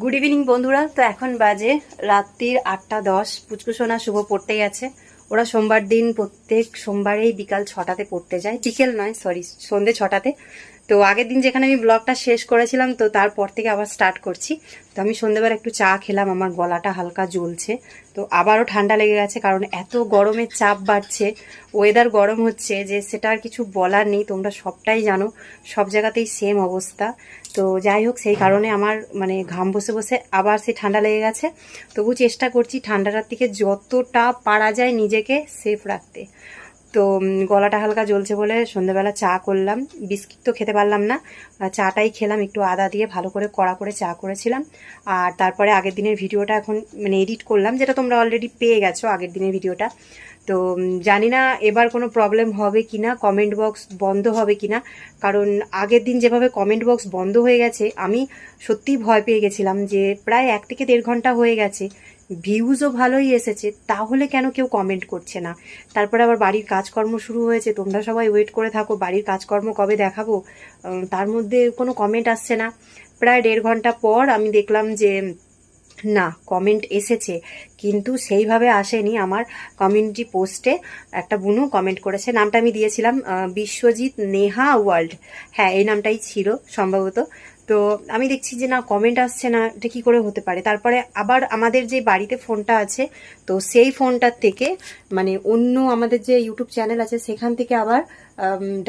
Good evening বন্ধুরা। তো এখন বাজে রাত্রির আটটা দশ। পুচকুসোনা শুভ পড়তে গেছে। ওরা সোমবার দিন প্রত্যেক সোমবারেই বিকাল ছটাতে পড়তে যায়। বিকেল নয় সরি সন্ধে ছটাতে। তো আগের দিন যেখানে আমি ব্লগটা শেষ করেছিলাম, তো তারপর থেকে আবার স্টার্ট করছি। তো আমি সন্ধেবেলা একটু চা খেলাম, আমার গলাটা হালকা জ্বলছে। তো আবারও ঠান্ডা লেগে গেছে, কারণ এত গরমের চাপ বাড়ছে ওয়েদার গরম হচ্ছে যে সেটা আর কিছু বলার নেই, তোমরা সবটাই জানো, সব জায়গাতেই সেম অবস্থা। তো যাই হোক, সেই কারণে আমার মানে ঘাম বসে বসে আবার সেই ঠান্ডা লেগে গেছে। তবু চেষ্টা করছি ঠান্ডাটার থেকে যতটা পারা যায় নিজেকে সেফ রাখতে। তো গলাটা হালকা জ্বলছে বলে সন্ধ্যেবেলা চা করলাম। বিস্কিট তো খেতে পারলাম না। চাটাই খেলাম, একটু আদা দিয়ে ভালো করে কড়া করে চা করেছিলাম। আর তারপরে আগের দিনের ভিডিওটা এখন মানে এডিট করলাম, যেটা তোমরা অলরেডি পেয়ে গেছো আগের দিনের ভিডিওটা। তো জানি না এবার কোনো প্রবলেম হবে কি না কমেন্ট বক্স বন্ধ হবে কি না কারণ আগের দিন যেভাবে কমেন্ট বক্স বন্ধ হয়ে গেছে, আমি সত্যিই ভয় পেয়ে গেছিলাম যে, প্রায় এক থেকে দেড় ঘণ্টা হয়ে গেছে। ভিউজও ভালোই এসেছে, তাহলে কেন কেউ কমেন্ট করছে না? তারপরে আবার বাড়ির কাজকর্ম শুরু হয়েছে, তোমরা সবাই ওয়েট করে থাকো, বাড়ির কাজকর্ম কবে দেখাবো? তার মধ্যে কোনো কমেন্ট আসছে না। প্রায় দেড় ঘণ্টা পর আমি দেখলাম যে, না কমেন্ট এসেছে, কিন্তু সেইভাবে আসেনি আমার কমিউনিটি পোস্টে একটা বুনু কমেন্ট করেছে, নামটা আমি দিয়েছিলাম বিশ্বজিৎ নেহা ওয়ার্ল্ড হ্যাঁ এই নামটাই ছিল সম্ভবত। তো আমি দেখছি যে না কমেন্ট আসছে না, এটা কী করে হতে পারে? তারপরে আবার আমাদের যে বাড়িতে ফোনটা আছে, তো সেই ফোনটার থেকে মানে অন্য আমাদের যে ইউটিউব চ্যানেল আছে, সেখান থেকে আবার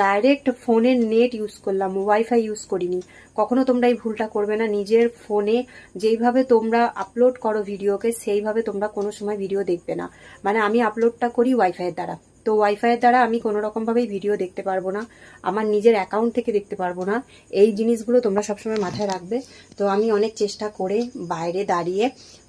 ডাইরেক্ট ফোনের নেট ইউজ করলাম ওয়াইফাই ইউজ করিনি। কখনো তোমরা এই ভুলটা করবে না, নিজের ফোনে যেইভাবে তোমরা আপলোড করো ভিডিওকে সেইভাবে তোমরা কোনো সময় ভিডিও দেখবে না। মানে আমি আপলোডটা করি ওয়াইফাইয়ের দ্বারা। তো ওয়াইফাইয়ের দ্বারা আমি কোনো রকমভাবেই ভিডিও দেখতে পারব না, আমার নিজের অ্যাকাউন্ট থেকে দেখতে পারব না। এই জিনিসগুলো তোমরা সবসময় মাথায় রাখবে। তো আমি অনেক চেষ্টা করে বাইরে দাঁড়িয়ে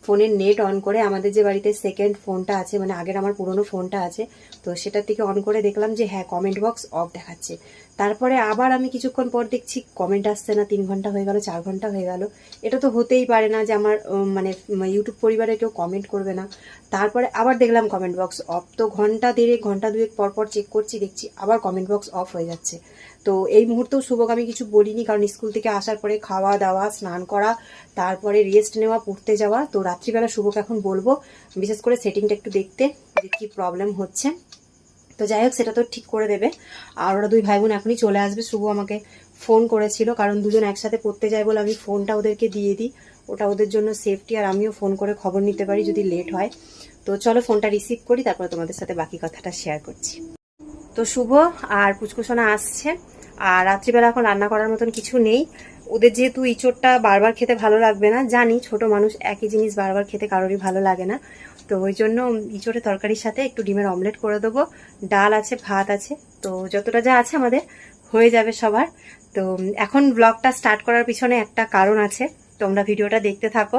ফোনের নেট অন করে আমাদের যে বাড়িতে সেকেন্ড ফোনটা আছে মানে আগের আমার পুরনো ফোনটা আছে, তো সেটার থেকে অন করে দেখলাম যে হ্যাঁ কমেন্ট বক্স অফ দেখাচ্ছে। তারপরে আবার আমি কিছুক্ষণ পর দেখছি কমেন্ট আসছে না, তিন ঘণ্টা হয়ে গেল, চার ঘণ্টা হয়ে গেল। এটা তো হতেই পারে না যে আমার মানে ইউটিউব পরিবারে কেউ কমেন্ট করবে না। তারপরে আবার দেখলাম কমেন্ট বক্স অফ তো ঘণ্টা দেড়েক, ঘণ্টা দুয়েক পর পর চেক করছি, দেখছি আবার কমেন্ট বক্স অফ হয়ে যাচ্ছে। তো এই মুহূর্তেও শুভক আমি কিছু বলিনি, কারণ স্কুল থেকে আসার পরে খাওয়া দাওয়া, স্নান করা, তারপরে রেস্ট নেওয়া, পড়তে যাওয়া। তো রাত্রিবেলা শুভকে এখন বলব, বিশেষ করে সেটিংটা একটু দেখতে যে কী প্রবলেম হচ্ছে। তো যাই হোক, সেটা তো ঠিক করে দেবে। আর ওরা দুই ভাই বোন এখনই চলে আসবে। শুভ আমাকে ফোন করেছিল, কারণ দুজন একসাথে পড়তে যায় বলে আমি ফোনটা ওদেরকে দিয়ে দিই। ওটা ওদের জন্য সেফটি আর আমিও ফোন করে খবর নিতে পারি যদি লেট হয়। তো চলো ফোনটা রিসিভ করি, তারপরে তোমাদের সাথে বাকি কথাটা শেয়ার করছি। তো শুভ আর পুচকুসোনা আসছে। আর রাত্রিবেলা এখন রান্না করার মতন কিছু নেই। ওদের যেহেতু ইঁচড়টা বারবার খেতে ভালো লাগবে না, জানি ছোট মানুষ একই জিনিস বারবার খেতে কারোরই ভালো লাগে না। তো ওই জন্য ইঁচড়ের তরকারির সাথে একটু ডিমের অমলেট করে দেবো। ডাল আছে, ভাত আছে। তো যতটা যা আছে আমাদের হয়ে যাবে সবার। তো এখন ব্লগটা স্টার্ট করার পিছনে একটা কারণ আছে। তোমরা ভিডিওটা দেখতে থাকো,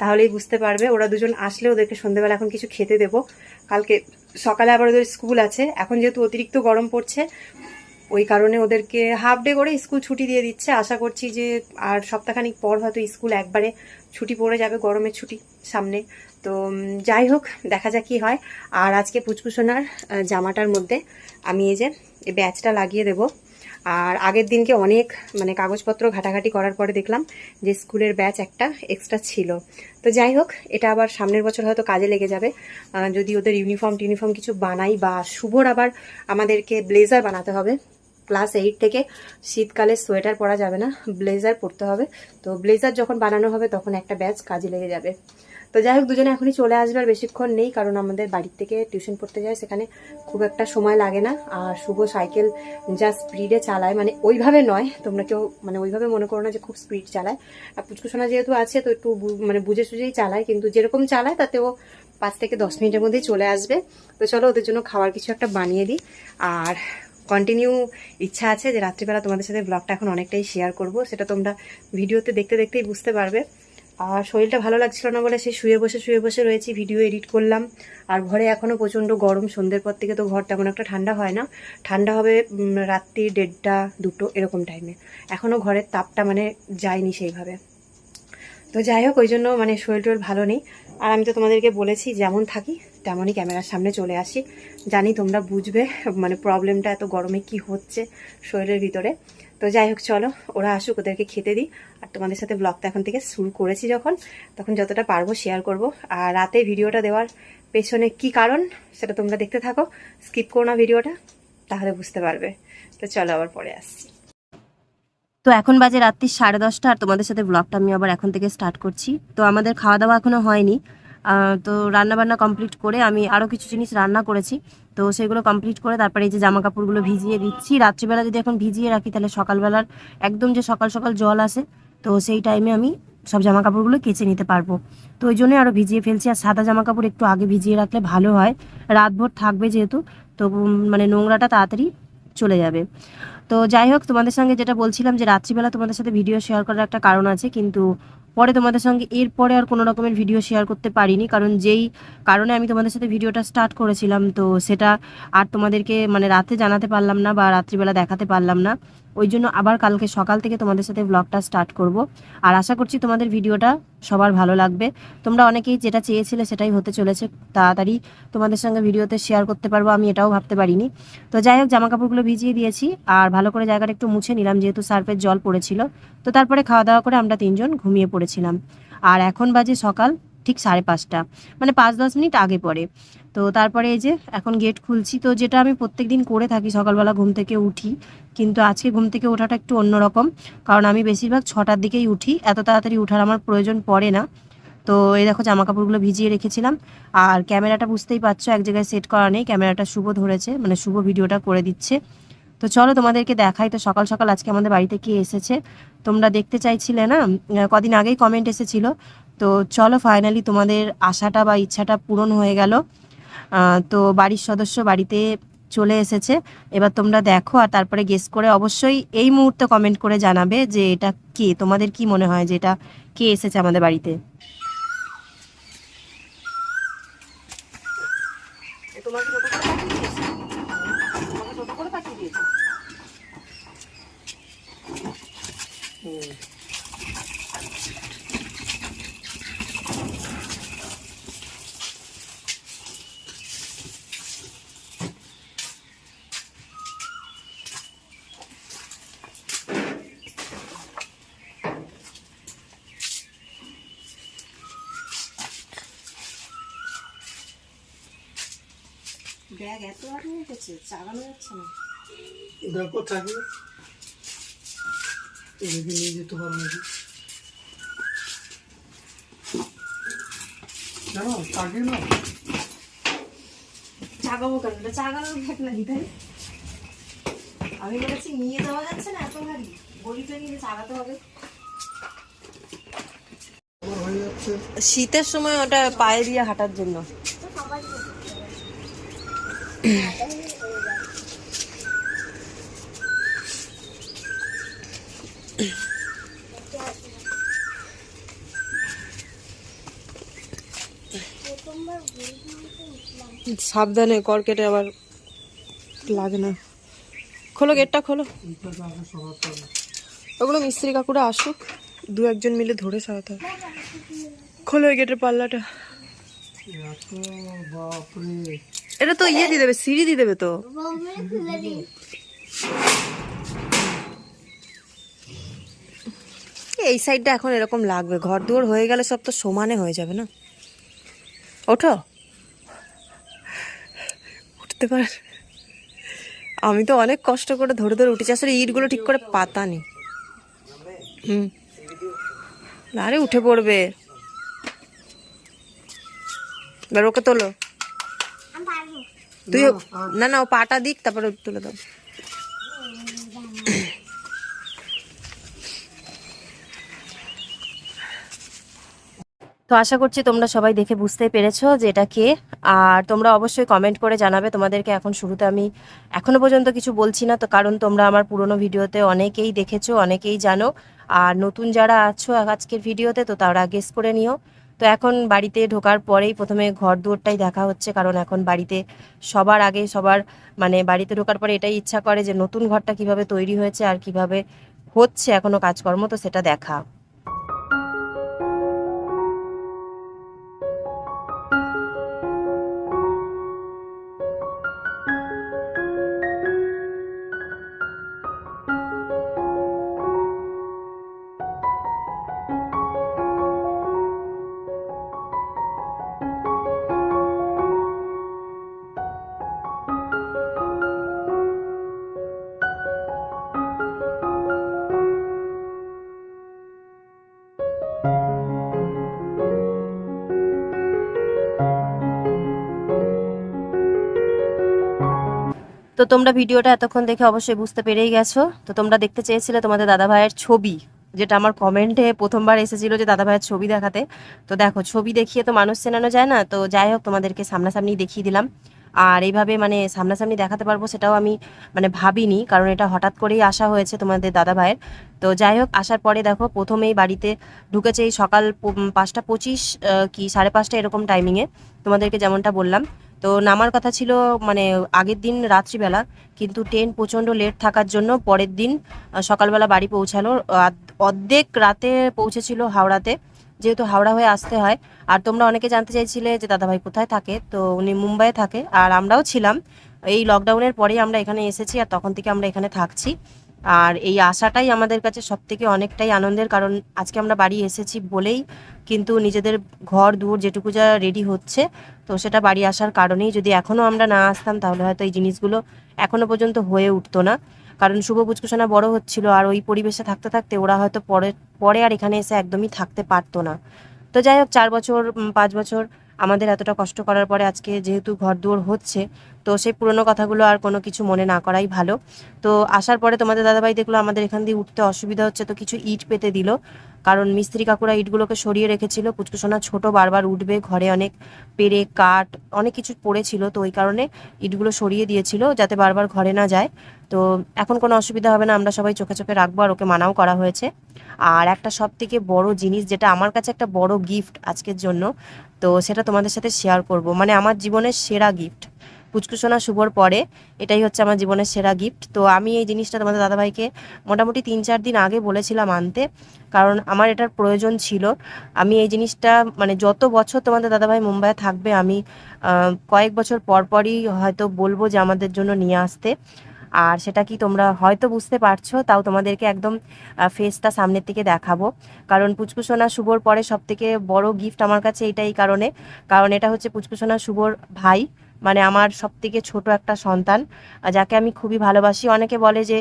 তাহলেই বুঝতে পারবে। ওরা দুজন আসলে ওদেরকে সন্ধ্যেবেলা এখন কিছু খেতে দেবো। কালকে সকালে আবার ওদের স্কুল আছে। এখন যেহেতু অতিরিক্ত গরম পড়ছে, ওই কারণে ওদেরকে হাফ ডে করে স্কুল ছুটি দিয়ে দিচ্ছে। আশা করছি যে আর সপ্তাহখানিক পর হয়তো স্কুল একবারে ছুটি পড়ে যাবে, গরমের ছুটি। সামনে। তো যাই হোক, দেখা যাক কি হয়। আর আজকে পুচকুসোনার জামাটার মধ্যে আমি এই যে ব্যাচটা লাগিয়ে দেব। আর আগের দিনকে অনেক মানে কাগজপত্র ঘাটাঘাটি করার পরে দেখলাম যে স্কুলের ব্যাচ একটা এক্সট্রা ছিল। তো যাই হোক, এটা আবার সামনের বছর হয়তো কাজে লেগে যাবে। যদি ওদের ইউনিফর্ম টিউনিফর্ম কিছু বানাই বা শুভর আবার আমাদেরকে ব্লেজার বানাতে হবে। ক্লাস এইট থেকে শীতকালে সোয়েটার পরা যাবে না, ব্লেজার পরতে হবে। তো ব্লেজার যখন বানানো হবে, তখন একটা ব্যাচ কাজে লেগে যাবে। তো যাই হোক, দুজনে এখনই চলে আসবে, আর বেশিক্ষণ নেই, কারণ আমাদের বাড়ির থেকে টিউশন পড়তে যায়, সেখানে খুব একটা সময় লাগে না। আর শুভ সাইকেল যা স্পিডে চালায় মানে ওইভাবে নয়, তোমরা কেউ মানে ওইভাবে মনে করো না যে খুব স্পিড চালায়। আর পুচকুসোনা যেহেতু আছে, তো একটু মানে বুঝে সুঝেই চালায়, কিন্তু যেরকম চালায় তাতেও পাঁচ থেকে দশ মিনিটের মধ্যেই চলে আসবে। তো চলো, ওদের জন্য খাওয়ার কিছু একটা বানিয়ে দিই। আর কন্টিনিউ ইচ্ছা আছে যে রাত্রিবেলা তোমাদের সাথে ব্লগটা এখন অনেকটাই শেয়ার করব, সেটা তোমরা ভিডিওতে দেখতে দেখতেই বুঝতে পারবে। শরীরটা ভালো লাগছিল না বলে সে শুয়ে বসে শুয়ে বসে রয়েছি ভিডিও এডিট করলাম। আর ঘরে এখনও প্রচণ্ড গরম, সন্ধ্যের পর থেকে তো ঘর তেমন একটা ঠান্ডা হয় না। ঠান্ডা হবে রাত্রি দেড়টা, দুটো, এরকম টাইমে এখনও ঘরের তাপটা মানে যায়নি সেইভাবে। তো যাই হোক, ওই জন্য মানে শরীর টরীর ভালো নেই। আর আমি তো তোমাদেরকে বলেছি, যেমন থাকি, তেমনই ক্যামেরার সামনে চলে আসি। জানি তোমরা বুঝবে মানে প্রবলেমটা এত গরমে কি হচ্ছে শরীরের ভিতরে। তো যাই হোক, চলো, ওরা আসুক, ওদেরকে খেতে দিই। আর তোমাদের সাথে ব্লগটা এখন থেকে শুরু করেছি যখন। তখন যতটা পারব শেয়ার করব। আর রাতে ভিডিওটা দেওয়ার পেছনে কি কারণ, সেটা তোমরা দেখতে থাকো। স্কিপ করো না ভিডিওটা তাহলে বুঝতে পারবে। তো চলো, আবার পরে আসছি। তো এখন বাজে রাত্রি সাড়ে দশটা, আর তোমাদের সাথে ব্লগটা আমি আবার এখন থেকে স্টার্ট করছি। তো আমাদের খাওয়া দাওয়া এখনও হয়নি। তো রান্না বান্না কমপ্লিট করে আমি আরও কিছু জিনিস রান্না করেছি। তো সেগুলো কমপ্লিট করে তারপরে এই যে জামা কাপড়গুলো ভিজিয়ে দিচ্ছি। রাত্রিবেলা যদি এখন ভিজিয়ে রাখি, তাহলে সকালবেলার একদম যে সকাল সকাল জল আসে, তো সেই টাইমে আমি সব জামা কাপড়গুলো কেচে নিতে পারব। তো ওই জন্যই আরও ভিজিয়ে ফেলছি। আর সাদা জামা কাপড় একটু আগে ভিজিয়ে রাখলে ভালো হয়। রাতভর থাকবে যেহেতু, তো মানে নোংরাটা তাড়াতাড়ি চলে যাবে। তো যাই হোক, তোমাদের সঙ্গে যেটা বলছিলাম যে রাত্রিবেলা তোমাদের সাথে ভিডিও শেয়ার করার একটা কারণ আছে। কিন্তু পরে তোমাদের সঙ্গে এরপরে আর কোনো রকমের ভিডিও শেয়ার করতে পারিনি, কারণ যেই কারণে আমি তোমাদের সাথে ভিডিওটা স্টার্ট করেছিলাম, তো সেটা আর তোমাদেরকে মানে রাতে জানাতে পারলাম না বা রাত্রিবেলা দেখাতে পারলাম না। ওই জন্য আবার কালকে সকাল থেকে তোমাদের সাথে ব্লগটা স্টার্ট করব। আর আশা করছি তোমাদের ভিডিওটা সবার ভালো লাগবে। তোমরা অনেকেই যেটা চেয়েছিলে সেটাই হতে চলেছে। তাড়াতাড়ি তোমাদের সঙ্গে ভিডিওতে শেয়ার করতে পারব, আমি এটাও ভাবতে পারিনি। তো যাই হোক জামা কাপড়গুলো ভিজিয়ে দিয়েছি। আর ভালো করে জায়গাটা একটু মুছে নিলাম, যেহেতু সার্ফের জল পড়েছিল। তো তারপরে খাওয়া দাওয়া করে আমরা তিনজন ঘুমিয়ে পড়েছিলাম। আর এখন বাজে সকাল ঠিক সাড়ে পাঁচটা। মানে পাঁচ দশ মিনিট আগে পরে তো তারপরে এই যে এখন গেট খুলছি, তো যেটা আমি প্রত্যেক দিন করে থাকি, সকালবেলা ঘুম থেকে উঠি। কিন্তু আজকে ঘুম থেকে ওঠাটা একটু অন্যরকম কারণ আমি বেশিরভাগ ছটার দিকেই উঠি, এত তাড়াতাড়ি উঠার আমার প্রয়োজন পড়ে না। তো এই দেখো জামা কাপড়গুলো ভিজিয়ে রেখেছিলাম। আর ক্যামেরাটা বুঝতেই পারছ, এক জায়গায় সেট করা নেই, ক্যামেরাটা শুভ ধরেছে মানে শুভ ভিডিওটা করে দিচ্ছে। তো চলো তোমাদেরকে দেখাই, তো সকাল সকাল আজকে আমাদের বাড়িতে কে এসেছে? তোমরা দেখতে চাইছিলে না? কদিন আগেই কমেন্ট এসেছিল। তো চলো ফাইনালি তোমাদের আশাটা বা ইচ্ছাটা পূরণ হয়ে গেল। তো বাড়ির সদস্য বাড়িতে চলে এসেছে। এবার তোমরা দেখো আর তারপরে গেস করে অবশ্যই এই মুহূর্তে কমেন্ট করে জানাবে যে এটা কে? তোমাদের কি মনে হয় যে এটা কে এসেছে আমাদের বাড়িতে তোমাকে টোটো করে পাঠিয়ে দিয়েছে তোমাকে টোটো করে পাঠিয়ে দিয়েছে ব্যাগ এত নিয়ে গেছে যাচ্ছে না। দেখো থাকে এদিকে নিয়ে যেতে পারো নাকি? জানো থাকে না? চাগাবো কেন? এটা চাগানোর ব্যাগ নাকি তাই? আমি বলেছি নিয়ে যাওয়া যাচ্ছে না এত ভারী। গলিতে নিয়ে চাগাতে হবে। হয়ে যাচ্ছে শীতের সময় ওটা পায়ে দিয়ে হাঁটার জন্য। সাবধানে কর কেটে আবার লাগে না। খোলো গেটটা খোলো। ওগুলো মিস্ত্রি কাকুরা আসুক, দু একজন মিলে ধরে সারাতে হবে খোলো ওই গেটের পাল্লাটা। এটা তো ইয়ে দিয়ে দেবে, সিঁড়ি দিয়ে দেবে তো। এই সাইডটা এখন এরকম লাগবে। ঘর দুয়ার হয়ে গেলে সব তো সমানে হয়ে যাবে না। ওঠো। উঠতে পার। আমি তো অনেক কষ্ট করে ধরে ধরে উঠেছি আসলে ইটগুলো ঠিক করে পাতা নেই। হুম। আরে উঠে পড়বে। এবার ওকে তোলো। তুই না না ও পাটা দিক তারপরে তুলে দাও। তো আশা করছি তোমরা সবাই দেখে বুঝতে পেরেছ যে এটা কে। আর তোমরা অবশ্যই কমেন্ট করে জানাবে তোমাদেরকে এখন শুরুতে আমি এখনও পর্যন্ত কিছু বলছি না, তো কারণ তোমরা আমার পুরনো ভিডিওতে অনেকেই দেখেছ, অনেকেই জানো। আর নতুন যারা আছো আজকের ভিডিওতে, তো তারা গেস করে নিও। তো এখন বাড়িতে ঢোকার পরেই প্রথমে ঘর দুয়ারটাই দেখা হচ্ছে, কারণ এখন বাড়িতে সবার আগে সবার মানে বাড়িতে ঢোকার পরে এটাই ইচ্ছা করে যে নতুন ঘরটা কীভাবে তৈরি হয়েছে আর কীভাবে হচ্ছে এখনও কাজকর্ম, তো সেটা দেখা। তো তোমরা ভিডিওটা এতক্ষণ দেখে অবশ্যই বুঝতে পেরেই গেছো। তো তোমরা দেখতে চেয়েছিলে তোমাদের দাদা ভাইয়ের ছবি, যেটা আমার কমেন্টে প্রথমবার এসেছিল যে দাদা ভাইয়ের ছবি দেখাতে। তো দেখো, ছবি দেখিয়ে তো মানুষ চেনানো যায় না, তো যাই হোক তোমাদেরকে সামনাসামনি দেখিয়ে দিলাম। আর এইভাবে মানে সামনাসামনি দেখাতে পারব সেটাও আমি মানে ভাবিনি, কারণ এটা হঠাৎ করেই আসা হয়েছে তোমাদের দাদা ভাইয়ের তো যাই হোক, আসার পরে দেখো, প্রথমেই বাড়িতে ঢুকেছে এই সকাল পাঁচটা পঁচিশ কি সাড়ে পাঁচটা এরকম টাইমিংয়ে তোমাদেরকে যেমনটা বললাম তো নামার কথা ছিল মানে আগের দিন রাত্রিবেলা, কিন্তু ট্রেন প্রচণ্ড লেট থাকার জন্য পরের দিন সকালবেলা বাড়ি পৌঁছালো। অর্ধেক রাতে পৌঁছেছিল হাওড়াতে, যেহেতু হাওড়া হয়ে আসতে হয়। আর তোমরা অনেকে জানতে চাইছিলে যে দাদাভাই কোথায় থাকে, তো উনি মুম্বাইয়ে থাকে। আর আমরাও ছিলাম। এই লকডাউনের পরেই আমরা এখানে এসেছি, আর তখন থেকে আমরা এখানে থাকছি। আর এই আশাটাই আমাদের কাছে সব থেকে অনেকটাই আনন্দের, কারণ আজকে আমরা বাড়ি এসেছি বলেই কিন্তু নিজেদের ঘর দূর যেটুকু যা রেডি হচ্ছে, তো সেটা বাড়ি আসার কারণেই যদি এখনও আমরা না আসতাম, তাহলে হয়তো এই জিনিসগুলো এখনও পর্যন্ত হয়ে উঠতো না। কারণ শুভ পুচকুসোনা বড় হচ্ছিল, আর ওই পরিবেশে থাকতে থাকতে ওরা হয়তো পরে পরে আর এখানে এসে একদমই থাকতে পারতো না। তো যাই হোক, চার বছর পাঁচ বছর আমাদের এতটা কষ্ট করার পরে আজকে যেহেতু ঘর দুয়ার হচ্ছে, তো সেই পুরনো কথাগুলো আর কোনো কিছু মনে না করাই ভালো। তো আসার পরে তোমাদের দাদাভাই দেখল আমাদের এখান দিয়ে উঠতে অসুবিধা হচ্ছে, তো কিছু ইট পেতে দিল। কারণ মিস্ত্রি কাকুরা ইটগুলোকে সরিয়ে রেখেছিল, পুচকুসোনা ছোট বারবার উঠবে, ঘরে অনেক পেরে, কাঠ, অনেক কিছু পড়েছিল, তো ওই কারণে ইটগুলো সরিয়ে দিয়েছিল যাতে বারবার ঘরে না যায়। তো এখন কোনো অসুবিধা হবে না, আমরা সবাই চোখে চোখে রাখব আর ওকে মানাও করা হয়েছে। আর একটা সব থেকে বড় জিনিস যেটা আমার কাছে একটা বড় গিফট আজকের জন্য তো সেটা তোমাদের সাথে শেয়ার করব। মানে আমার জীবনের সেরা গিফট পুচকুসোনা শুভর পরে এটাই হচ্ছে আমার জীবনের সেরা গিফট তো আমি এই জিনিসটা তোমাদের দাদাভাইকে মোটামুটি তিন চার দিন আগে বলেছিলাম আনতে। কারণ আমার এটার প্রয়োজন ছিল। আমি এই জিনিসটা মানে যত বছর তোমাদের দাদাভাই মুম্বাইয়ে থাকবে আমি কয়েক বছর পর পরই হয়তো বলব যে আমাদের জন্য নিয়ে আসতে। আর সেটা কি তোমরা হয়তো বুঝতে পারছ, তাও তোমাদেরকে একদম ফেসটা সামনের থেকে দেখাবো। কারণ পুচকুসোনা শুভর পরে সব থেকে বড় গিফট আমার কাছে এটাই কারণে। কারণ এটা হচ্ছে পুচকুসোনা শুভর ভাই মানে আমার সব থেকে ছোট একটা সন্তান যাকে আমি খুবই ভালোবাসি। অনেকে বলে যে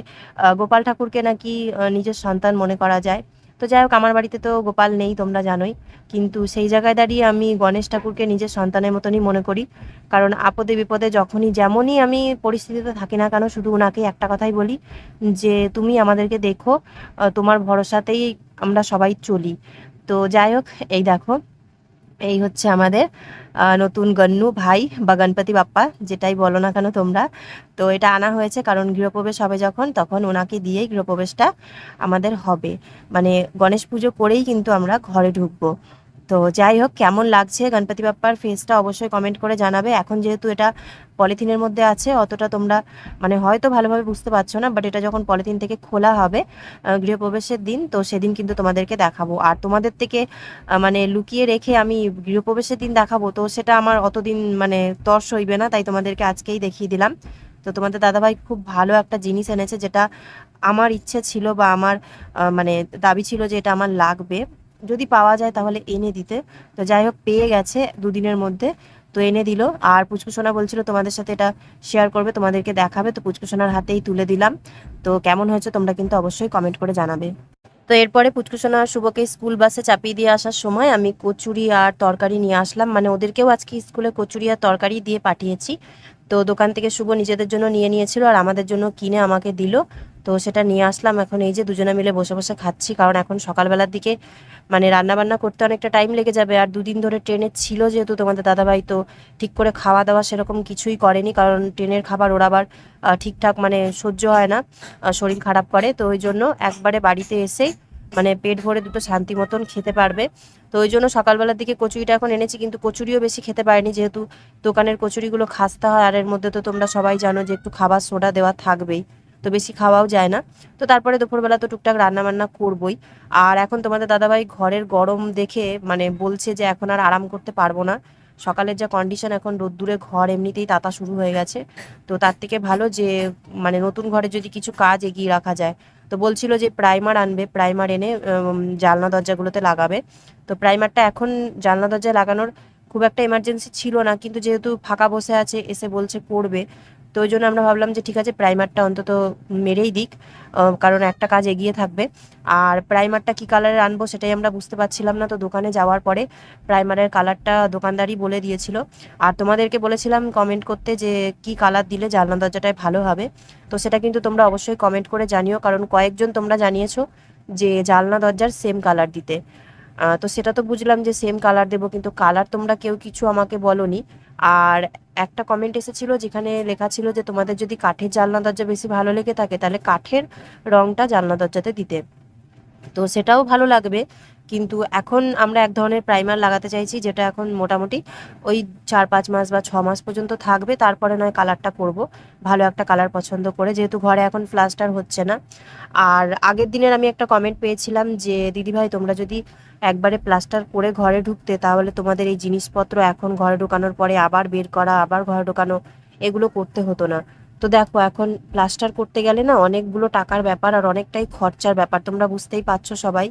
গোপাল ঠাকুরকে নাকি নিজের সন্তান মনে করা যায়। তো যাই হোক, আমার বাড়িতে তো গোপাল নেই, তোমরা জানোই। কিন্তু সেই জায়গায় দাঁড়িয়ে আমি গণেশ ঠাকুরকে নিজের সন্তানের মতনই মনে করি। কারণ আপদে বিপদে যখনই যেমনই আমি পরিস্থিতিতে থাকি না কেন, শুধু ওনাকে একটা কথাই বলি, যে তুমি আমাদেরকে দেখো তোমার ভরসাতেই আমরা সবাই চলি। তো যাই হোক, এই দেখো এই হচ্ছে আমাদের নতুন গন্নু ভাই বা গণপতি বাপ্পা, যেটাই বলো না কেন তোমরা। তো এটা আনা হয়েছে কারণ গৃহপ্রবেশ হবে যখন, তখন ওনাকে দিয়েই গৃহপ্রবেশটা আমাদের হবে। মানে গণেশ পুজো করেই কিন্তু আমরা ঘরে ঢুকবো। তো যাই হোক, কেমন লাগছে গণপতি বাপ্পার ফেসটা অবশ্যই কমেন্ট করে জানাবে। এখন যেহেতু এটা পলিথিনের মধ্যে আছে, অতটা তোমরা মানে হয়তো ভালোভাবে বুঝতে পারছ না বাট এটা যখন পলিথিন থেকে খোলা হবে গৃহপ্রবেশের দিন, তো সেদিন কিন্তু তোমাদেরকে দেখাবো। আর তোমাদের থেকে মানে লুকিয়ে রেখে আমি গৃহপ্রবেশের দিন দেখাবো, তো সেটা আমার অতদিন মানে তর্স হইবে না, তাই তোমাদেরকে আজকেই দেখিয়ে দিলাম। তো তোমাদের দাদাভাই খুব ভালো একটা জিনিস এনেছে, যেটা আমার ইচ্ছে ছিল বা আমার মানে দাবি ছিল যে এটা আমার লাগবে। যদি পাওয়া যায় তাহলে এনে দিতে। তো যাই হোক, পেয়ে গেছে দুদিনের মধ্যে। তো এনে দিল। আর পুচকুসোনা বলছিল তোমাদের সাথে এটা শেয়ার করবে, তোমাদেরকে দেখাবে। তো পুচকুসোনার হাতেই তুলে দিলাম। তো কেমন হয়েছে তোমরা কিন্তু অবশ্যই কমেন্ট করে জানাবে। তো এরপরে পুচকুসোনা শুভকে স্কুল বাসে চাপিয়ে দিয়ে আসার সময় আমি কচুরি আর তরকারি নিয়ে আসলাম। মানে ওদেরকেও আজকে স্কুলে কচুরি আর তরকারি দিয়ে পাঠিয়েছি। তো দোকান থেকে শুভ নিজেদের জন্য নিয়ে নিয়েছিল আর আমাদের জন্য কিনে আমাকে দিল। তো সেটা নিয়ে আসলাম। এখন এই যে দুজনে মিলে বসে বসে খাচ্ছি, কারণ এখন সকালবেলার দিকে মানে রান্না বান্না করতে অনেকটা টাইম লেগে যাবে। আর দুদিন ধরে ট্রেনে ছিল যেহেতু তোমাদের দাদাভাই, তো ঠিক করে খাওয়া দাওয়া সেরকম কিছুই করেনি, কারণ ট্রেনের খাবার ওরা আবার ঠিকঠাক মানে সহ্য হয় না শরীর খারাপ করে। তো ওই জন্য একবারে বাড়িতে এসেই মানে পেট ভরে দুটো শান্তি মতন খেতে পারবে। তো ওই জন্য সকালবেলার দিকে কচুরিটা এখন এনেছি, কিন্তু কচুরিও বেশি খেতে পারেনি যেহেতু দোকানের কচুরিগুলো খাস্তা হয়। আর এর মধ্যে তো তোমরা সবাই জানো যে একটু খাবার সোডা দেওয়া থাকবেই। তো বেশি খাওয়াও যায় না। তো তারপরে দুপুরবেলা তো টুকটাক রান্না বান্না করবই। আর এখন তোমাদের দাদাভাই ঘরের গরম দেখে মানে বলছে যে এখন আর আরাম করতে পারব না। সকালের যা কন্ডিশন এখন রোদ্দুরে ঘর এমনিতেই তাতা শুরু হয়ে গেছে। তো তার থেকে ভালো যে মানে নতুন ঘরে যদি কিছু কাজ এগিয়ে রাখা যায়। তো বলছিল যে প্রাইমার আনবে প্রাইমার এনে জানলা দরজাগুলোতে লাগাবে। তো প্রাইমারটা এখন জানলা দরজায় লাগানোর খুব একটা এমার্জেন্সি ছিল না। কিন্তু যেহেতু ফাঁকা বসে আছে, এসে বলছে করবে। তো ওই জন্য আমরা ভাবলাম যে ঠিক আছে প্রাইমারটা অন্তত মেরেই দিক কারণ একটা কাজ এগিয়ে থাকবে। আর প্রাইমারটা কি কালারের আনব সেটাই আমরা বুঝতে পারছিলাম না, তো দোকানে যাওয়ার পরে প্রাইমারের কালারটা দোকানদারই বলে দিয়েছিল। আর তোমাদেরকে বলেছিলাম কমেন্ট করতে যে কি কালার দিলে জানলা দরজাটায় ভালো হবে। তো সেটা কিন্তু তোমরা অবশ্যই কমেন্ট করে জানিও, কারণ কয়েকজন তোমরা জানিয়েছো যে জানলা দরজার সেম কালার দিতে। তো সেটা তো বুঝলাম যে সেম কালার দেবো, কিন্তু কালার তোমরা কেউ কিছু আমাকে বলনি। আর একটা কমেন্ট এসেছিল যেখানে লেখা ছিল যে তোমাদের যদি কাঠের জানলা দরজা বেশি ভালো লেগে থাকে, তাহলে কাঠের রংটা জানলা দরজাতে দিতে। তো সেটাও ভালো লাগবে, কিন্তু এখন আমরা এক ধরনের প্রাইমার লাগাতে চাইছি, যেটা এখন মোটামুটি ওই চার পাঁচ মাস বা ছ মাস পর্যন্ত থাকবে, তারপরে নয় কালারটা করব ভালো একটা কালার পছন্দ করে, যেহেতু ঘরে এখন প্লাস্টার হচ্ছে না। আর আগের দিনের আমি একটা কমেন্ট পেয়েছিলাম যে, দিদিভাই, তোমরা যদি একবারে প্লাস্টার করে ঘরে ঢুকতে, তাহলে তোমাদের এই জিনিসপত্র এখন ঘরে ঢোকানোর পরে আবার বের করা, আবার ঘরে ঢোকানো, এগুলো করতে হতো না। তো দেখো, এখন প্লাস্টার করতে গেলে না অনেকগুলো টাকার ব্যাপার আর অনেকটাই খরচার ব্যাপার, তোমরা বুঝতেই পারছ সবাই।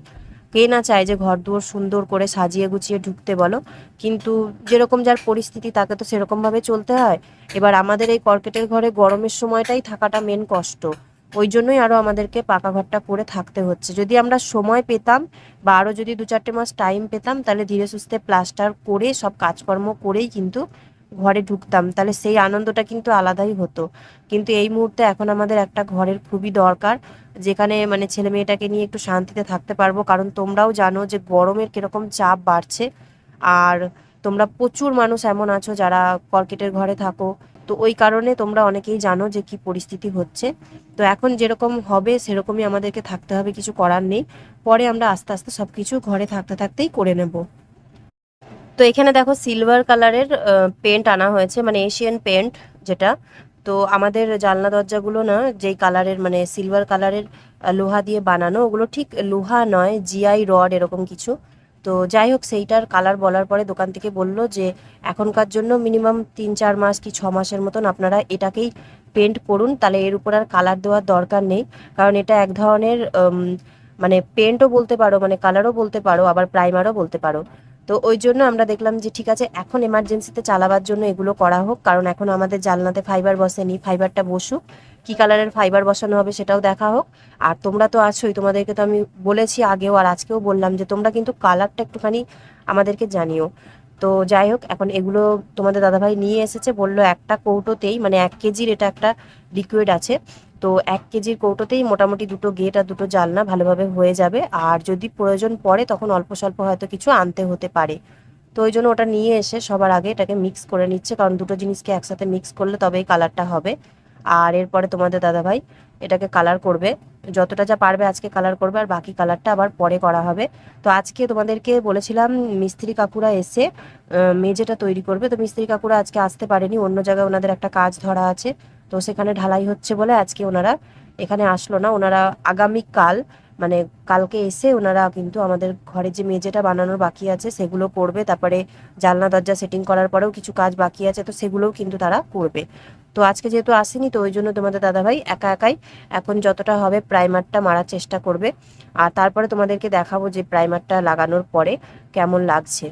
কে না চায় যে ঘর দুয়ার সুন্দর করে সাজিয়ে গুছিয়ে ঢুকতে বলো, কিন্তু যেরকম যার পরিস্থিতি, তাকে তো সেরকমভাবে চলতে হয়। এবার আমাদের এই কর্কেটের ঘরে গরমের সময়টাই থাকাটা মেন কষ্ট। ওই জন্যই আরও আমাদেরকে পাকা ঘরটা করে থাকতে হচ্ছে। যদি আমরা সময় পেতাম বা আরও যদি দু চারটে মাস টাইম পেতাম, তাহলে ধীরে সুস্থে প্লাস্টার করে, সব কাজকর্ম করেই কিন্তু ঘরে ঢুকতাম। তাহলে সেই আনন্দটা কিন্তু আলাদাই হতো। কিন্তু এই মুহূর্তে এখন আমাদের একটা ঘরের খুবই দরকার, যেখানে মানে ছেলে মেয়েটাকে নিয়ে একটু শান্তিতে থাকতে পারব। কারণ তোমরাও জানো যে গরমের কীরকম চাপ বাড়ছে। আর তোমরা প্রচুর মানুষ এমন আছো যারা কর্কেটের ঘরে থাকো তো ওই কারণে তোমরা অনেকেই জানো যে কি পরিস্থিতি হচ্ছে। তো এখন যেরকম হবে সেরকমই আমাদেরকে থাকতে হবে, কিছু করার নেই। পরে আমরা আস্তে আস্তে সব কিছু ঘরে থাকতে থাকতেই করে নেব। তো এখানে দেখো সিলভার কালারের পেন্ট আনা হয়েছে মানে এশিয়ান পেন্ট যেটা। তো আমাদের জানলা দরজাগুলো না, যেই কালারের মানে সিলভার কালারের লোহা দিয়ে বানানো, ওগুলো ঠিক লোহা নয় জিআই রড এরকম কিছু। তো যাই হোক, সেইটার কালার বলার পরে দোকান থেকে বলল যে, এখনকার জন্য মিনিমাম তিন চার মাস কি ছ মাসের মতন আপনারা এটাকেই পেন্ট করুন। তাহলে এর উপর আর কালার দেওয়ার দরকার নেই। কারণ এটা এক ধরনের মানে পেন্টও বলতে পারো মানে কালারও বলতে পারো, আবার প্রাইমারও বলতে পারো। তো ওই জন্য আমরা দেখলাম যে ঠিক আছে, এখন এমার্জেন্সিতে চালাবার জন্য এগুলো করা হোক। কারণ এখন আমাদের জানলাতে ফাইবার বসেনি ফাইবারটা বসুক। কি কালারের ফাইবার বসানো হবে সেটাও দেখা হোক। আর তোমরা তো আছোই, তোমাদেরকে তো আমি বলেছি আগেও আর আজকেও বললাম যে তোমরা কিন্তু কালারটা একটুখানি আমাদেরকে জানিও। তো যাই হোক, এখন এগুলো তোমাদের দাদাভাই নিয়ে এসেছে, বলল একটা কৌটোতেই মানে এক কেজির এটা একটা লিকুইড আছে। তো এক কেজির কৌটোতেই মোটামুটি দুটো গেট আর দুটো জালনা ভালোভাবে হয়ে যাবে। আর যদি প্রয়োজন পড়ে, তখন অল্প স্বল্প হয়তো কিছু আনতে হতে পারে। তো ওই জন্য ওটা নিয়ে এসে সবার আগে এটাকে মিক্স করে নিচ্ছে, কারণ দুটো জিনিসকে একসাথে মিক্স করলে তবেই কালারটা হবে। আর এরপরে তোমাদের দাদাভাই এটাকে কালার করবে। যতটা যা পারবে আজকে কালার করবে, আর বাকি কালারটা আবার পরে করা হবে। তো আজকে তোমাদেরকে বলেছিলাম, মিস্ত্রি কাকুরা এসে মেঝেটা তৈরি করবে। তো মিস্ত্রি কাকুরা আজকে আসতে পারেনি, অন্য জায়গায় ওনাদের একটা কাজ ধরা আছে। তো সেখানে ঢালাই হচ্ছে বলে আজকে ওনারা এখানে আসলো না। ওনারা আগামী কাল মানে কালকে এসে ওনারা কিন্তু আমাদের ঘরে যে মেঝেটা বানানোর বাকি আছে সেগুলো করবে। তারপরে জানলা, দরজা সেটিং করার পরেও কিছু কাজ বাকি আছে, তো সেগুলোও কিন্তু তারা করবে। তো আজকে যেহেতু আসেনি, তো ওই জন্য তোমাদের দাদাভাই একা একাই এখন যতটা হবে প্রাইমারটা মারার চেষ্টা করবে। আর তারপরে তোমাদেরকে দেখাবো যে প্রাইমারটা লাগানোর পরে কেমন লাগছে।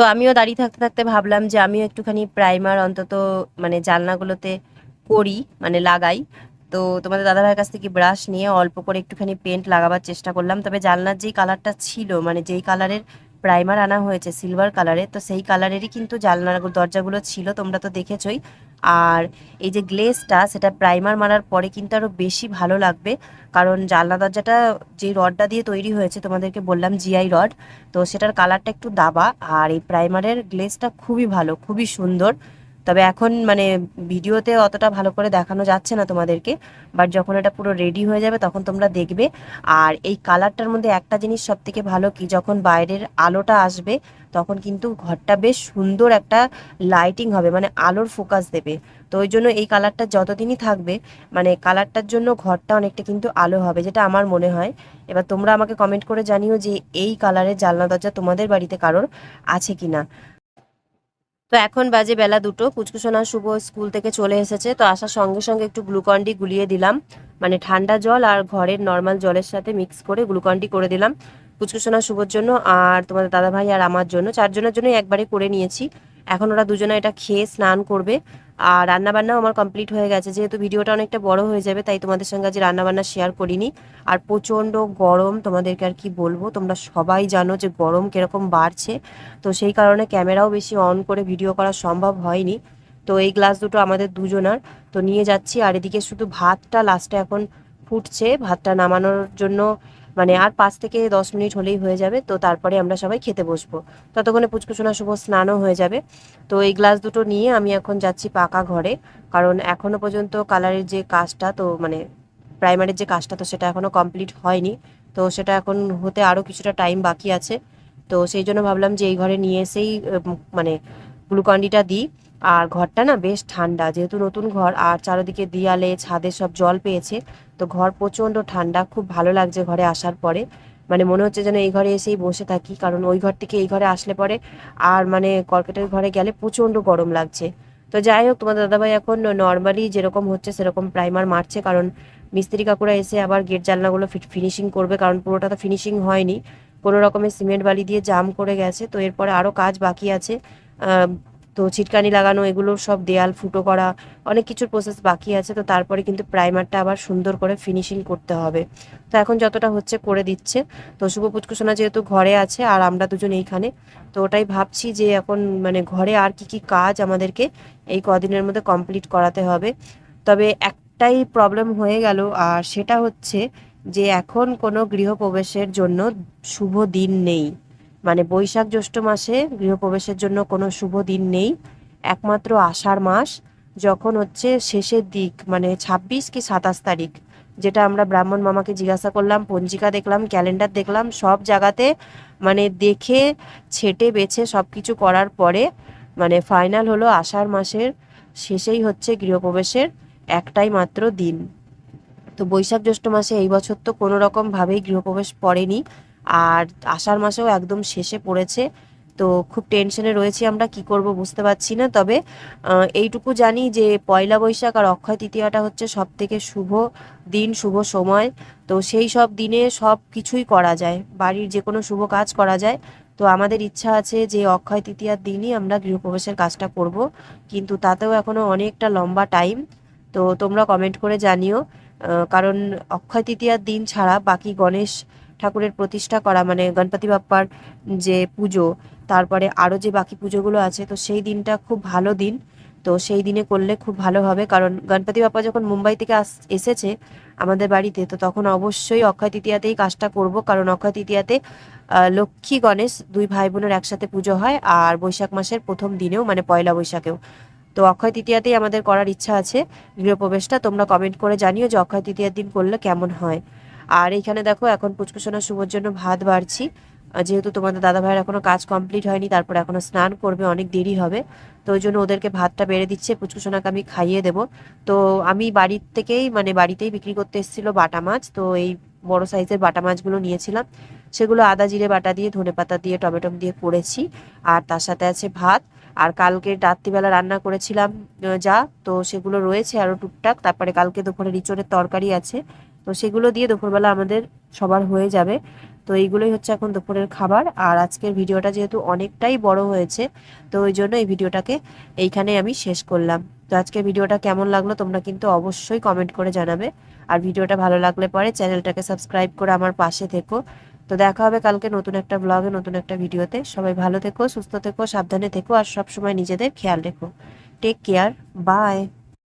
তো আমিও দাঁড়িয়ে থাকতে থাকতে ভাবলাম যে আমিও একটুখানি প্রাইমার অন্তত মানে জানলাগুলোতে করি মানে লাগাই। তো তোমাদের দাদাভাইয়ের কাছ থেকে ব্রাশ নিয়ে অল্প করে একটুখানি পেন্ট লাগাবার চেষ্টা করলাম। তবে জানলার যেই কালারটা ছিল মানে যেই কালারের প্রাইমার আনা হয়েছে সিলভার কালারে তো সেই কালারেরই কিন্তু জানলার দরজাগুলো ছিল, তোমরা তো দেখেছই। আর এই যে গ্লেসটা সেটা প্রাইমার মারার পরে কিন্তু আরও বেশি ভালো লাগবে। কারণ জানলা দরজাটা যে রডটা দিয়ে তৈরি হয়েছে, তোমাদেরকে বললাম জিআই রড তো সেটার কালারটা একটু দাবা। আর এই প্রাইমারের গ্লেসটা খুবই ভালো, খুবই সুন্দর। তবে এখন মানে ভিডিওতে অতটা ভালো করে দেখানো যাচ্ছে না তোমাদেরকে বাট যখন এটা পুরো রেডি হয়ে যাবে তখন তোমরা দেখবে। আর এই কালারটার মধ্যে একটা জিনিস সব থেকে ভালো কি যখন বাইরের আলোটা আসবে, তখন কিন্তু ঘরটা বেশ সুন্দর একটা লাইটিং হবে মানে আলোর ফোকাস দেবে। তো ওই জন্য এই কালারটা যতদিনই থাকবে মানে কালারটার জন্য ঘরটা অনেকটা কিন্তু আলো হবে, যেটা আমার মনে হয়। এবার তোমরা আমাকে কমেন্ট করে জানিও যে এই কালারের জানলা দরজা তোমাদের বাড়িতে কারোর আছে কিনা। তো এখন বাজে বেলা দুটো। কুচকুচনা শুভ স্কুল থেকে চলে এসেছে। তো আসার সঙ্গে সঙ্গে একটু গ্লুকন্ডি গুলিয়ে দিলাম। মানে ঠান্ডা জল আর ঘরের নর্মাল জলের সাথে মিক্স করে গ্লুকন্ডি করে দিলাম। কুচকুচনা শুভর জন্য আর তোমাদের দাদা ভাই আর আমার জন্য। চারজনের জন্যই একবারে করে নিয়েছি। এখন ওরা দুজনে এটা খেয়ে স্নান করবে। আর রান্নাবান্নাও আমার কমপ্লিট হয়ে গেছে। যেহেতু ভিডিওটা অনেকটা বড় হয়ে যাবে, তাই তোমাদের সঙ্গে আজ রান্নাবান্না শেয়ার করিনি। আর প্রচণ্ড গরম, তোমাদেরকে আর কি বলব? তোমরা সবাই জানো যে গরম কীরকম বাড়ছে। তো সেই কারণে ক্যামেরাও বেশি অন করে ভিডিও করা সম্ভব হয়নি। তো এই গ্লাস দুটো আমাদের দুজনার। তো নিয়ে যাচ্ছি। আর এদিকে শুধু ভাতটা লাস্টে এখন ফুটছে। ভাতটা নামানোর জন্য মানে আর পাঁচ থেকে দশ মিনিট হলেই হয়ে যাবে তো তারপরে আমরা সবাই খেতে বসবো। ততক্ষণে পুচকুচোনা শুভ স্নানও হয়ে যাবে। তো এই গ্লাস দুটো নিয়ে আমি এখন যাচ্ছি পাকা ঘরে কারণ এখনও পর্যন্ত কালারের যে কাজটা তো মানে প্রাইমারির যে কাজটা তো সেটা এখনও কমপ্লিট হয়নি। তো সেটা এখন হতে আরও কিছুটা টাইম বাকি আছে। তো সেই জন্য ভাবলাম যে এই ঘরে নিয়ে এসেই মানে গ্লুকন্ডিটা দিই। আর ঘরটা না বেশ ঠান্ডা। যেহেতু নতুন ঘর, আর চারিদিকে দিয়ালে, ছাদে সব জল পেয়েছে, তো ঘর প্রচণ্ড ঠান্ডা। খুব ভালো লাগছে ঘরে আসার পরে। মানে মনে হচ্ছে যেন এই ঘরে এসেই বসে থাকি, কারণ ওই ঘর থেকে এই ঘরে আসলে পরে আর মানে কর্কেটের ঘরে গেলে প্রচণ্ড গরম লাগছে। তো যাই হোক তোমার দাদাভাই এখন নর্মালি যেরকম হচ্ছে সেরকম প্রাইমার মারছে, কারণ মিস্ত্রি কাকুরা এসে আবার গেট জানলাগুলো ফিনিশিং করবে, কারণ পুরোটা তো ফিনিশিং হয়নি। কোনো রকমের সিমেন্ট বালি দিয়ে জাম করে গেছে, তো এরপরে আরও কাজ বাকি আছে। তো ছিটকানি লাগানো এগুলোর সব দেয়াল, ফুটো করা, অনেক কিছুর প্রসেস বাকি আছে। তো তারপরে কিন্তু প্রাইমারটা আবার সুন্দর করে ফিনিশিং করতে হবে। তো এখন যতটা হচ্ছে করে দিচ্ছে। তো শুভ পুচকুসোনা যেহেতু ঘরে আছে আর আমরা দুজন এইখানে, তো ওটাই ভাবছি যে এখন মানে ঘরে আর কি কি কাজ আমাদেরকে এই কদিনের মধ্যে কমপ্লিট করাতে হবে। তবে একটাই প্রবলেম হয়ে গেল আর সেটা হচ্ছে যে এখন কোনো গৃহপ্রবেশের জন্য শুভ দিন নেই। মানে বৈশাখ জ্যৈষ্ঠ মাসে গৃহপ্রবেশের জন্য কোনো শুভ দিন নেই, একমাত্র আষাঢ় মাস, যখন হচ্ছে শেষের দিক মানে ছাব্বিশ কি সাতাশ তারিখ, যেটা আমরা ব্রাহ্মণ মামাকে জিজ্ঞাসা করলাম, পঞ্জিকা দেখলাম, ক্যালেন্ডার দেখলাম, সব জায়গাতে মানে দেখে, ছেটে, বেছে সব কিছু করার পরে মানে ফাইনাল হলো আষাঢ় মাসের শেষেই হচ্ছে গৃহপ্রবেশের একটাই মাত্র দিন। তো বৈশাখ জ্যৈষ্ঠ মাসে এই বছর তো কোনো রকমভাবেই গৃহপ্রবেশ পড়েনি। আর আষাঢ় মাসেও একদম শেষে পড়েছে। তো খুব টেনশনে রয়েছি আমরা, কি করব বুঝতে পারছি না। তবে এইটুকু জানি যে পয়লা বৈশাখ আর অক্ষয় তৃতীয়াটা হচ্ছে সব থেকে শুভ দিন, শুভ সময়। তো সেই সব দিনে সব কিছুই করা যায়। বাড়ির যে কোনো শুভ কাজ করা যায়। তো আমাদের ইচ্ছা আছে যে অক্ষয় তৃতীয়ার দিনই আমরা গৃহপ্রবেশের কাজটা করব। কিন্তু তাতেও এখনও অনেকটা লম্বা টাইম। তো তোমরা কমেন্ট করে জানিও। কারণ অক্ষয় তৃতীয়ার দিন ছাড়া বাকি গণেশ ঠাকুরের প্রতিষ্ঠা করা মানে গণপতি বাপ্পার যে পুজো, তারপরে আরও যে বাকি পুজোগুলো আছে, তো সেই দিনটা খুব ভালো দিন। তো সেই দিনে করলে খুব ভালো হবে, কারণ গণপতি বাপ্পা যখন মুম্বাই থেকে আস, এসেছে আমাদের বাড়িতে, তো তখন অবশ্যই অক্ষয় তৃতীয়াতেই কাজটা করব, কারণ অক্ষয় তৃতীয়াতে লক্ষ্মী গণেশ দুই ভাই বোনের একসাথে পুজো হয়, আর বৈশাখ মাসের প্রথম দিনেও মানে পয়লা বৈশাখেও। তো অক্ষয় তৃতীয়াতেই আমাদের করার ইচ্ছা আছে গৃহপ্রবেশটা, তোমরা কমেন্ট করে জানিও যে অক্ষয় তৃতীয়ার দিন করলে কেমন হয়। আর এইখানে দেখো, এখন পুচকুসোনা শুভর জন্য ভাত বাড়ছি। যেহেতু তোমাদের দাদা ভাইয়ের এখনও কাজ কমপ্লিট হয়নি, তারপর এখনও স্নান করবে, অনেক দেরি হবে। তো ওই জন্য ওদেরকে ভাতটা বেড়ে দিচ্ছে পুচকুসোনাকে আমি খাইয়ে দেবো। তো আমি বাড়ির থেকেই মানে বাড়িতেই বিক্রি করতে এসেছিল বাটা মাছ। তো এই বড় সাইজের বাটা মাছগুলো নিয়েছিলাম। সেগুলো আদা জিরে বাটা দিয়ে, ধনে পাতা দিয়ে টমেটো দিয়ে করেছি। আর তার সাথে আছে ভাত। আর কালকে রাত্রিবেলা রান্না করেছিলাম যা। তো সেগুলো রয়েছে আরও টুকটাক। তারপরে কালকে দুপুরে ইঁচড়ের তরকারি আছে। তো সেগুলো দিয়ে দুপুরবেলা আমাদের সবার হয়ে যাবে। তো এইগুলোই হচ্ছে এখন দুপুরের খাবার। আর আজকের ভিডিওটা যেহেতু অনেকটাই বড় হয়েছে, তো ওই জন্য এই ভিডিওটাকে এইখানে আমি শেষ করলাম। তো আজকের ভিডিওটা কেমন লাগল তোমরা কিন্তু অবশ্যই কমেন্ট করে জানাবে। আর ভিডিওটা ভালো লাগলে পরে চ্যানেলটাকে সাবস্ক্রাইব করে আমার পাশে থেকো। তো দেখা হবে কালকে নতুন একটা ব্লগে নতুন একটা ভিডিওতে। সবাই ভালো থেকো, সুস্থ থেকো, সাবধানে থেকো, আর সবসময় নিজেদের খেয়াল রেখো। Take care bye